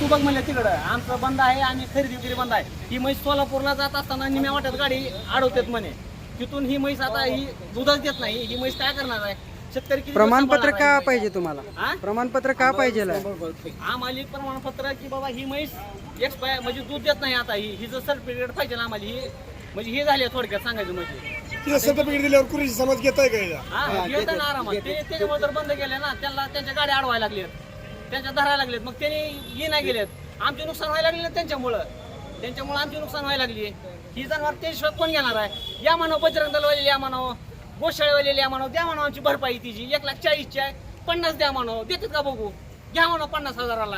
तू बघ म्हणलं तिकडं. आमचं बंद आहे आणि खरेदी विक्री बंद आहे. ही म्हैस सोलापूरला जात असताना निम्या वाट्यात गाडी अडवतात म्हणे. तिथून ही म्हैस आता ही दूधच देत नाही. ही म्हैस काय करणार आहे? शेतकरी किती प्रमाणपत्र का? पाहिजे तुम्हाला? हा? प्रमाणपत्र का पाहिजे आम्हाला एक प्रमाणपत्र की बाबा ही म्हैस एक्सपायर म्हणजे दूध देत नाही आता ही. हिचं सर्टिफिकेट पाहिजे ना आम्हाला ही म्हणजे ही झाली आहे थोडक्यात सांगायचं म्हणजे. सर्टिफिकेट दिल्यावर कुरीची समाज घेताय का? हा ना आरामात. ते त्याच्यामुळे जर बंद केले ना त्यांना त्यांच्या गाड्या अडवायला लागलेत त्यांच्या धरायला लागलेत. मग त्यांनी ये नाही गेलेत आमचे नुकसान व्हायला लागले ना त्यांच्यामुळं. त्यांच्यामुळं आमची नुकसान व्हायला लागली. ही जनावर त्याशिवाय कोण घेणार आहे? या मानव बजरंग दलवाले या मानव गोशाळेवाले या मानव द्या मानव आमची भरपाई तिची एक लाख चाळीसची आहे. पन्नास द्या मानव देतात का बघू? घ्या मानव पन्नास हजाराला.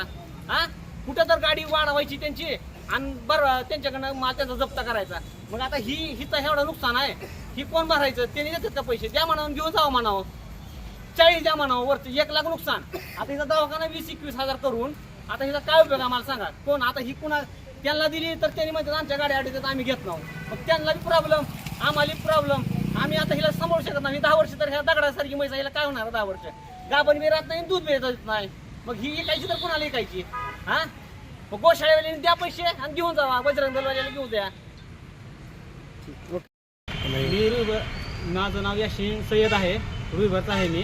हा? कुठं तर गाडी वाढवायची त्यांची आणि बरं त्यांच्याकडनं माल त्यांचा जप्त करायचा. मग आता ही हिचं एवढं नुकसान आहे. ही कोण भरायचं? त्यांनी देतात का पैसे? द्या म्हणावं घेऊन जावं म्हणावं चाळीस द्या म्हणावं वरती एक लाख नुकसान. आता हिचा दवाखाना वीस एकवीस हजार करून आता हिचा काय उपयोग आम्हाला सांगा? कोण? आता ही कुणा त्यांना दिली तर त्यांनी म्हणतात आमच्या गाड्या अडवतात आम्ही घेत नाहो. मग त्यांना प्रॉब्लेम आम्हाला प्रॉब्लेम आम्ही आता हिला सांभाळू शकत नाही. दहा वर्ष तर ह्या दगडासारखी मैसा हिला काय होणार दहा वर्ष? गाभण मी राहत नाही दूध मिळत येत नाही. मग ही ऐकायची तर कुणाला ऐकायची हा? मग गोशाळेवाल्याने द्या पैसे आणि घेऊन जावा. बजरंग दलवाल्याला घेऊन द्या मी माझं नाव याशीन सय्यद आहे. रुईभरचा आहे मी.